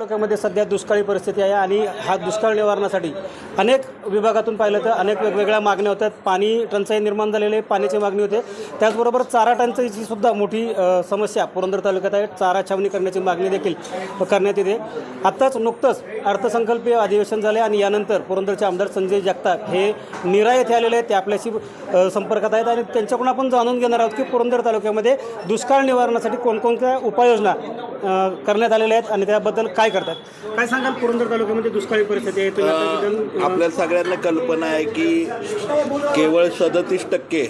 तालुक्यामध्ये सध्या दुष्काळी परिस्थिती आहे आणि हा दुष्काळ निवारणासाठी अनेक विभागातून पाहिलं तर अनेक वेगवेगळ्या मागण्या होत्या. पाणी टंचाई निर्माण झालेली आहे पाण्याची मागणी होते. त्याचबरोबर चारा टंचाईची सुद्धा मोठी समस्या पुरंदर तालुक्यात आहे. चारा छावणी करण्याची मागणी देखील करण्यात येते. आत्ताच नुकतंच अर्थसंकल्पीय अधिवेशन झाले आणि यानंतर पुरंदरचे आमदार संजय जगताप हे निरा येथे आलेले आहेत. ते आपल्याशी संपर्कात आहेत आणि त्यांच्याकडून आपण जाणून घेणार आहोत की पुरंदर तालुक्यामध्ये दुष्काळ निवारणासाठी कोणकोणत्या उपाययोजना करण्यात आलेल्या आहेत आणि त्याबद्दल काय करतात? काय सांगाल पुरंदर तालुक्यामध्ये दुष्काळी परिस्थिती आहे? आपल्या सगळ्यांना कल्पना आहे की केवळ सदतीस टक्के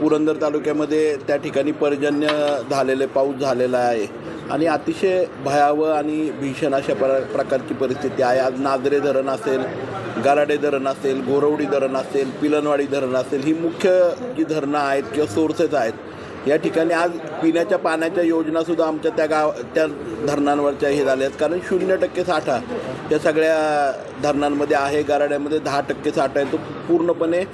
पुरंदर तालुक्यामध्ये त्या ठिकाणी पर्जन्य झालेले पाऊस झालेला आहे. आणि अतिशय भयावह आणि भीषण अशा प्र प्रकारची परिस्थिती आहे. आज नाजरे धरण असेल गाराडे धरण असेल गोरवडी धरण असेल पिलनवाडी धरण असेल ही मुख्य जी धरणं आहेत किंवा सोर्सेस आहेत या ठिकाणी आज पिण्याच्या पाण्याच्या योजनासुद्धा आमच्या त्या गाव त्या धरणांवरच्या हे झाल्या आहेत. कारण शून्य टक्के साठा त्या सगळ्या धरणांमध्ये आहे. गाराड्यामध्ये दहा टक्के साठा आहे. तो पूर्णपणे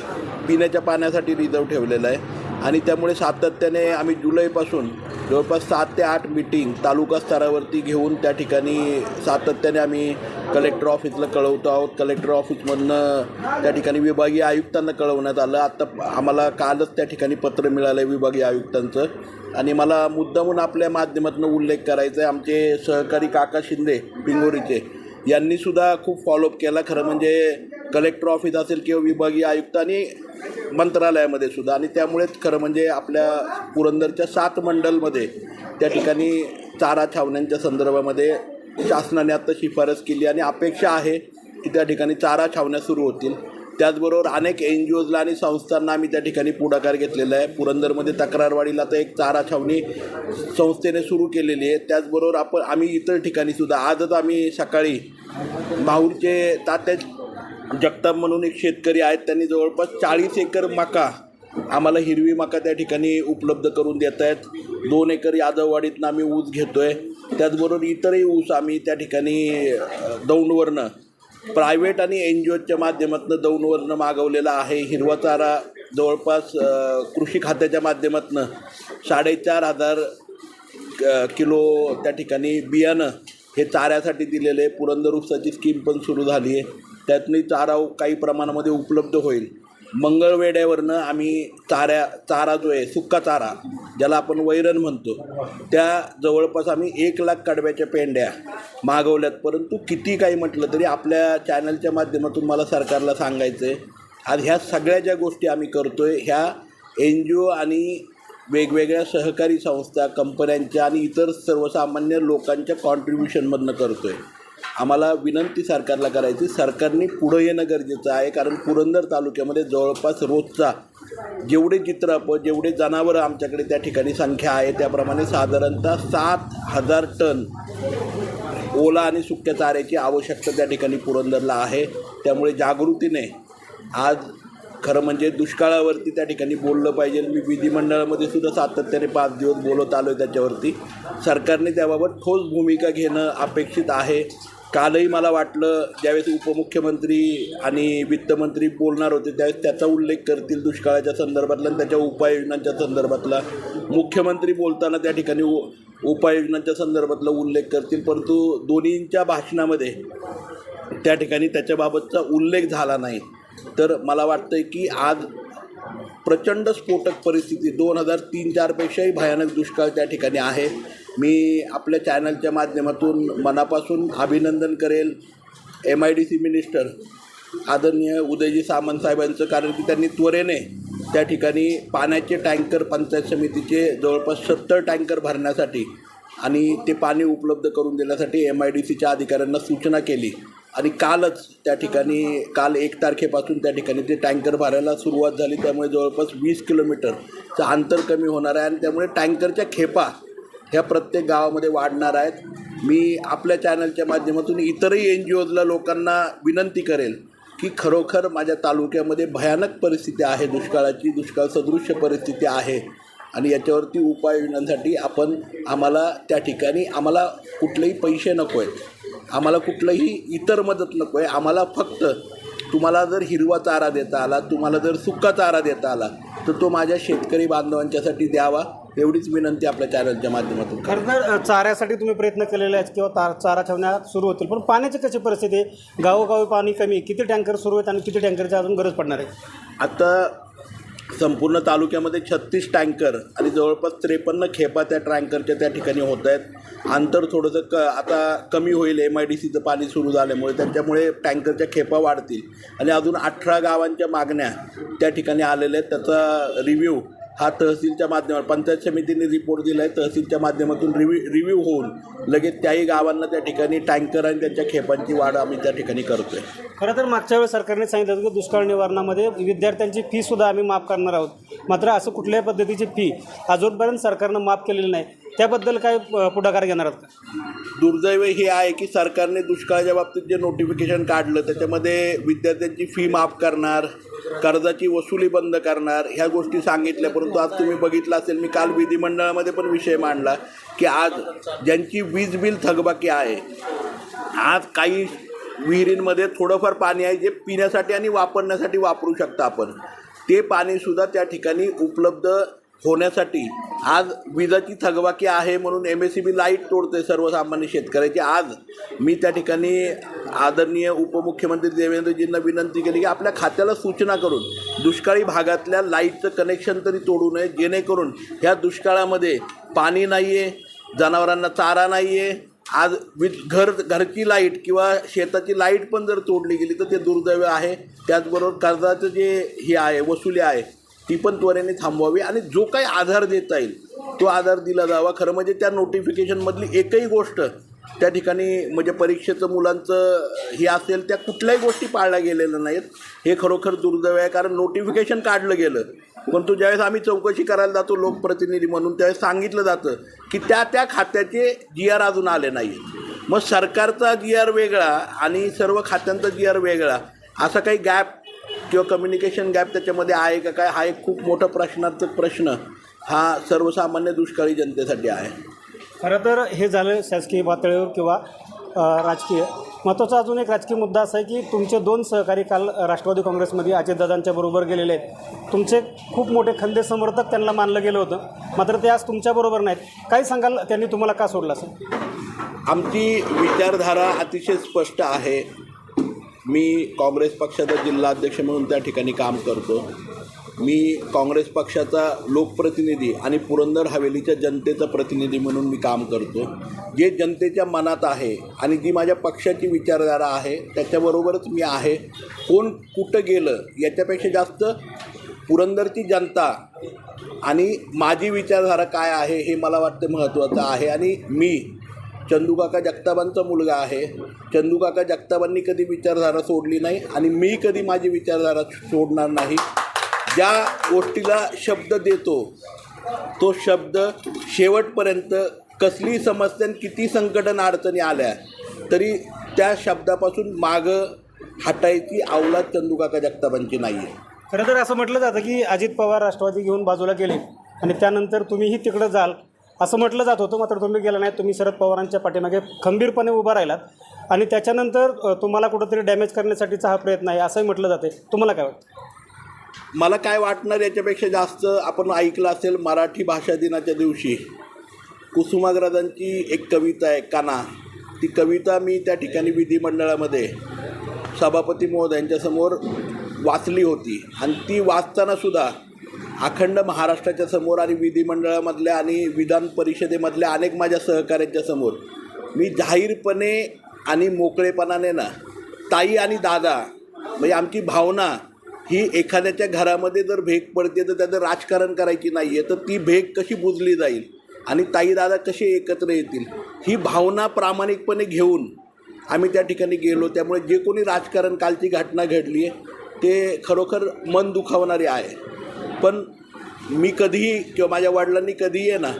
पिण्याच्या पाण्यासाठी रिझर्व ठेवलेला आहे. आणि त्यामुळे सातत्याने आम्ही जुलैपासून जवळपास सात ते आठ मिटिंग तालुका स्तरावरती घेऊन त्या ठिकाणी सातत्याने आम्ही कलेक्टर ऑफिसला कळवतो आहोत. कलेक्टर ऑफिसमधनं त्या ठिकाणी विभागीय आयुक्तांना कळवण्यात आलं. आत्ता आम्हाला कालच त्या ठिकाणी पत्र मिळालं आहे विभागीय आयुक्तांचं. आणि मला मुद्दामून आपल्या माध्यमातून उल्लेख करायचा आहे आमचे सहकारी काका शिंदे पिंगोरीचे यांनीसुद्धा खूप फॉलोअप केला. खरं म्हणजे कलेक्टर ऑफिस असेल किंवा विभागीय आयुक्त आणि मंत्रालयामध्ये सुद्धा. आणि त्यामुळेच खरं म्हणजे आपल्या पुरंदरच्या सात मंडलमध्ये त्या ठिकाणी चारा छावण्यांच्या संदर्भामध्ये शासनाने आत्ता शिफारस केली आणि अपेक्षा आहे की त्या ठिकाणी चारा छावण्या सुरू होतील. त्याचबरोबर अनेक एन जी ओजला आणि संस्थांना आम्ही त्या ठिकाणी पुढाकार घेतलेला आहे. पुरंदरमध्ये तक्रारवाडीला तर एक चारा छावणी संस्थेने सुरू केलेली आहे. त्याचबरोबर आपण आम्ही इतर ठिकाणी सुद्धा आजच आम्ही सकाळी माहूरचे तात्या जगताप म्हणून एक शेतकरी आहेत त्यांनी जवळपास चाळीस एकर मका आम्हाला हिरवी मका त्या ठिकाणी उपलब्ध करून देत आहेत. दोन एकर यादववाडीतनं आम्ही ऊस घेतो आहे त्याचबरोबर इतरही ऊस आम्ही त्या ठिकाणी दौंडवरनं प्रायव्हेट आणि एन जी ओच्या माध्यमातून दौंडवरनं मागवलेला आहे. हिरवा चारा जवळपास कृषी खात्याच्या माध्यमातून साडेचार हजार किलो त्या ठिकाणी बियाणं हे चाऱ्यासाठी दिलेलं आहे. पुरंदर उपसाची स्कीम पण सुरू झाली आहे. त्यातनी चारा काही प्रमाणामध्ये उपलब्ध होईल. मंगळवेड्यावरनं आम्ही चाऱ्या चारा जो आहे सुक्का चारा ज्याला आपण वैरण म्हणतो त्या जवळपास आम्ही एक लाख कडव्याच्या पेंड्या मागवल्यात. परंतु किती काही म्हटलं तरी आपल्या चॅनलच्या माध्यमातून मला सरकारला सांगायचं आहे आज ह्या सगळ्या ज्या गोष्टी आम्ही करतो आहे ह्या एन जी ओ आणि वेगवेगळ्या सहकारी संस्था कंपन्यांच्या आणि इतर सर्वसामान्य लोकांच्या कॉन्ट्रीब्युशनमधनं करतो आहे आम्हाला विनंती सरकारला करायची. सरकारने पुढं येणं गरजेचं आहे कारण पुरंदर तालुक्यामध्ये जवळपास रोजचा जेवढे चित्रप जेवढे जनावरं आमच्याकडे त्या ठिकाणी संख्या आहे त्याप्रमाणे साधारणतः सात हजार टन ओला आणि सुक्या चाऱ्याची आवश्यकता त्या ठिकाणी पुरंदरला आहे. त्यामुळे जागृतीने आज खरं म्हणजे दुष्काळावरती त्या ठिकाणी बोललं पाहिजे. मी विधिमंडळामध्ये सुद्धा सातत्याने पाच दिवस बोलत आलो आहे त्याच्यावरती. सरकारने त्याबाबत ठोस भूमिका घेणं अपेक्षित आहे. कालही मला वाटलं ज्यावेळेस उपमुख्यमंत्री आणि वित्तमंत्री बोलणार होते त्यावेळेस त्याचा उल्लेख करतील दुष्काळाच्या संदर्भातला आणि त्याच्या उपाययोजनांच्या संदर्भातला. मुख्यमंत्री बोलताना त्या ठिकाणी उ उपाययोजनांच्या संदर्भातला उल्लेख करतील परंतु दोन्हींच्या भाषणामध्ये त्या ठिकाणी त्याच्याबाबतचा उल्लेख झाला नाही. तर मला वाटतं आहे की आज प्रचंड स्फोटक परिस्थिती. दोन हजार तीन चारपेक्षाही भयानक दुष्काळ त्या ठिकाणी आहे. मी आपल्या चॅनलच्या माध्यमातून मनापासून अभिनंदन करेल M I D C minister आदरणीय उदयजी सामंत साहेबांचं कारण की त्यांनी त्वरेने त्या ठिकाणी पाण्याचे टँकर पंचायत समितीचे जवळपास सत्तर टँकर भरण्यासाठी आणि ते पाणी उपलब्ध करून देण्यासाठी एम आय डी सीच्या अधिकाऱ्यांना सूचना केली. आणि कालच त्या ठिकाणी काल एक तारखेपासून त्या ठिकाणी ते टँकर भरायला सुरुवात झाली. त्यामुळे जवळपास वीस किलोमीटरचं अंतर कमी होणार आहे आणि त्यामुळे टँकरच्या खेपा ह्या प्रत्येक गावामध्ये वाढणार आहेत. मी आपल्या चॅनलच्या माध्यमातून इतरही एन जी ओजला लोकांना विनंती करेल की खरोखर माझ्या तालुक्यामध्ये भयानक परिस्थिती आहे दुष्काळाची दुष्काळ सदृश्य परिस्थिती आहे. आणि याच्यावरती उपाययोजनांसाठी आपण आम्हाला त्या ठिकाणी आम्हाला कुठलेही पैसे नको आहेत आम्हाला कुठलंही इतर मदत नको आहे आम्हाला फक्त तुम्हाला जर हिरवा चारा देता आला तुम्हाला जर सुका चारा देता आला तर तो माझ्या शेतकरी बांधवांच्यासाठी द्यावा एवढीच विनंती आपल्या चॅनलच्या माध्यमातून. खरं तर चाऱ्यासाठी तुम्ही प्रयत्न केलेले आहेत किंवा ता चारा ठेवण्या सुरू होतील पण पाण्याची कशी परिस्थिती आहे? गावोगावी पाणी कमी. किती टँकर सुरू आहेत आणि किती टँकरची अजून गरज पडणार आहे? आता संपूर्ण तालुक्यामध्ये छत्तीस टँकर आणि जवळपास त्रेपन्न खेपा त्या टँकरच्या त्या ठिकाणी होत आहेत. अंतर थोडंसं क आता कमी होईल. एम आय डी सीचं पाणी सुरू झाल्यामुळे त्याच्यामुळे टँकरच्या खेपा वाढतील. आणि अजून अठरा गावांच्या मागण्या त्या ठिकाणी आलेल्या आहेत. त्याचा रिव्ह्यू हा तहसीलच्या माध्यमात पंचायत समितीने रिपोर्ट दिला आहे तहसीलच्या माध्यमातून रिव्ह्यू रिव्ह्यू होऊन लगेच त्याही गावांना त्या ठिकाणी टँकर आणि त्यांच्या खेपांची वाढ आम्ही त्या ठिकाणी करतो आहे खरं तर मागच्या वेळेस सरकारने सांगितलं होतं की दुष्काळ निवारणामध्ये विद्यार्थ्यांची फीसुद्धा आम्ही माफ करणार आहोत. मात्र असं कुठल्याही पद्धतीची फी अजूनपर्यंत सरकारनं माफ केलेली नाही. त्याबद्दल काय पुढाकार घेणार आहात का? दुर्दैव हे आहे की सरकारने दुष्काळाच्या बाबतीत जे नोटिफिकेशन काढलं त्याच्यामध्ये विद्यार्थ्यांची फी माफ करणार कर्जाची वसुली बंद करणार ह्या गोष्टी सांगितल्या. परंतु आज तुम्ही बघितलं असेल मी काल विधिमंडळामध्ये पण विषय मांडला की आज ज्यांची वीज बिल थकबाकी आहे आज काही विहिरींमध्ये थोडंफार पाणी आहे जे पिण्यासाठी आणि वापरण्यासाठी वापरू शकता आपण. ते पाणीसुद्धा त्या ठिकाणी उपलब्ध होण्यासाठी आज विजाची थकबाकी आहे म्हणून M S C B light तोडते सर्वसामान्य शेतकऱ्याची. आज मी त्या ठिकाणी आदरणीय उपमुख्यमंत्री देवेंद्रजींना विनंती केली की आपल्या खात्याला सूचना करून दुष्काळी भागातल्या लाईटचं कनेक्शन तरी तोडू नये जेणेकरून ह्या दुष्काळामध्ये पाणी नाही आहे जनावरांना चारा नाही आहे आज वीज घर घरची लाइट किंवा शेताची लाइट पण जर तोडली गेली तर ते दुर्दैव आहे. त्याचबरोबर कर्जाचं जे हे आहे वसुली आहे ती पण त्वरेने थांबवावी आणि जो काही आधार देता येईल तो आधार दिला जावा. खरं म्हणजे त्या नोटिफिकेशनमधली एकही गोष्ट त्या ठिकाणी म्हणजे परीक्षेचं मुलांचं हे असेल त्या कुठल्याही गोष्टी पाळल्या गेलेल्या नाहीत. हे खरोखर दुर्दैव आहे कारण नोटिफिकेशन काढलं गेलं. परंतु ज्यावेळेस आम्ही चौकशी करायला जातो लोकप्रतिनिधी म्हणून त्यावेळेस सांगितलं जातं की त्या त्या खात्याचे जी आर अजून आले नाही मग सरकारचा जी आर वेगळा आणि सर्व खात्यांचा जी आर वेगळा असा काही गॅप किंवा कम्युनिकेशन गॅप त्याच्यामध्ये आहे का? काय? हा एक खूप मोठा प्रश्नार्थक प्रश्न हा सर्वसामान्य दुष्काळी जनतेसाठी आहे. खरं तर हे झालं शासकीय पातळीवर किंवा राजकीय. महत्त्वाचा अजून एक राजकीय मुद्दा असा आहे की तुमचे दोन सहकारी काल राष्ट्रवादी काँग्रेसमध्ये अजितदादांच्या बरोबर गेलेले आहेत. तुमचे खूप मोठे खंदे समर्थक त्यांना मानलं गेलं होतं. मात्र ते आज तुमच्याबरोबर नाहीत. काय सांगाल? त्यांनी तुम्हाला का सोडलं असं? आमची विचारधारा अतिशय स्पष्ट आहे. मी काँग्रेस पक्षाचा जिल्हाध्यक्ष म्हणून त्या ठिकाणी काम करतो. मी काँग्रेस पक्षाचा लोकप्रतिनिधी आणि पुरंदर हवेलीच्या जनतेचा प्रतिनिधी म्हणून मी काम करतो. जे जनतेच्या मनात आहे आणि जी माझ्या पक्षाची विचारधारा आहे त्याच्याबरोबरच मी आहे. कोण कुठं गेलं याच्यापेक्षा जास्त पुरंदरची जनता आणि माझी विचारधारा काय आहे हे मला वाटतं महत्त्वाचं आहे. आणि मी चंदूकाका जगताबांचा मुलगा आहे. चंदूकाका जगताबांनी कधी विचारधारा सोडली नाही आणि मी कधी माझी विचारधारा सोडणार नाही. ज्या गोष्टीला शब्द देतो तो शब्द शेवटपर्यंत कसली समस्या आणि किती संकटन अडचणी आल्या तरी त्या शब्दापासून मागं हटायची अवलाद चंदूकाका जगताबांची नाही आहे खरं तर असं म्हटलं जातं की अजित पवार राष्ट्रवादी घेऊन बाजूला गेले आणि त्यानंतर तुम्हीही तिकडं जाल. असं म्हटलं जात होतं मात्र तुम्ही गेला नाही. तुम्ही शरद पवारांच्या पाठीमागे खंबीरपणे उभा राहिलात. आणि त्याच्यानंतर तुम्हाला कुठंतरी डॅमेज करण्यासाठीचा हा प्रयत्न आहे असंही म्हटलं जाते. तुम्हाला काय वाटतं? मला काय वाटणार याच्यापेक्षा जास्त आपण ऐकलं असेल मराठी भाषा दिनाच्या दिवशी. कुसुमाग्रजांची एक कविता आहे काना. ती कविता मी त्या ठिकाणी विधिमंडळामध्ये सभापती महोदयांच्यासमोर वाचली होती. आणि ती वाचतानासुद्धा अखंड महाराष्ट्राच्या समोर आणि विधिमंडळामधल्या आणि विधान परिषदेमधल्या अनेक माझ्या सहकाऱ्यांच्या समोर. मी जाहीरपणे आणि मोकळेपणाने ना ताई आणि दादा म्हणजे आमची भावना ही एखाद्याच्या घरामध्ये जर भेग पडते तर त्याचं राजकारण करायची नाही आहे तर ती भेग कशी बुजली जाईल आणि ताई दादा कसे एकत्र येतील ही भावना प्रामाणिकपणे घेऊन आम्ही त्या ठिकाणी गेलो. त्यामुळे जे कोणी राजकारण कालची घटना घडली आहे ते खरोखर मन दुखावणारे आहे. पण मी कधीही किंवा माझ्या वडिलांनी कधीही आहे ना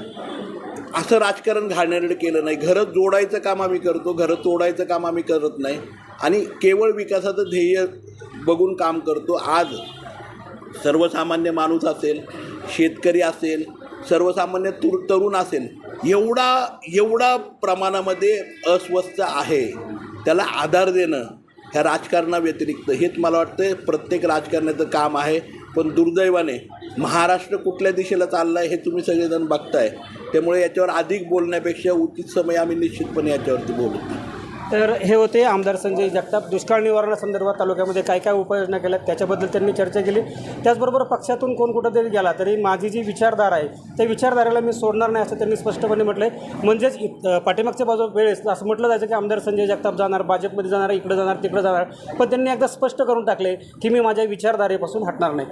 असं राजकारण घाणेरडं केलं नाही. घरं जोडायचं काम आम्ही करतो घरं तोडायचं काम आम्ही करत नाही. आणि केवळ विकासाचं ध्येय बघून काम करतो. आज सर्वसामान्य माणूस असेल शेतकरी असेल सर्वसामान्य तुर तरुण असेल एवढा एवढा प्रमाणामध्ये अस्वस्थ आहे. त्याला आधार देणं ह्या राजकारणाव्यतिरिक्त हेच मला वाटतं प्रत्येक राजकारण्याचं काम आहे. पण दुर्दैवाने महाराष्ट्र कुठल्या दिशेला चालला आहे हे तुम्ही सगळेजण बघताय. त्यामुळे याच्यावर अधिक बोलण्यापेक्षा उचित समय आम्ही निश्चितपणे याच्यावरती बोलू. तर हे होते आमदार संजय जगताप. दुष्काळ निवारणासंदर्भात तालुक्यामध्ये काय काय उपाययोजना केल्या त्याच्याबद्दल त्यांनी चर्चा केली. त्याचबरोबर पक्षातून कोण कुठं तरी गेला तरी माझी जी विचारधारा आहे त्या विचारधारेला मी सोडणार नाही असं त्यांनी स्पष्टपणे म्हटलं आहे म्हणजेच पाठीमागच्या बाजू वेळेस असं म्हटलं जायचं की आमदार संजय जगताप जाणार भाजपमध्ये जाणार इकडं जाणार तिकडं जाणार. पण त्यांनी एकदा स्पष्ट करून टाकले की मी माझ्या विचारधारेपासून हटणार नाही.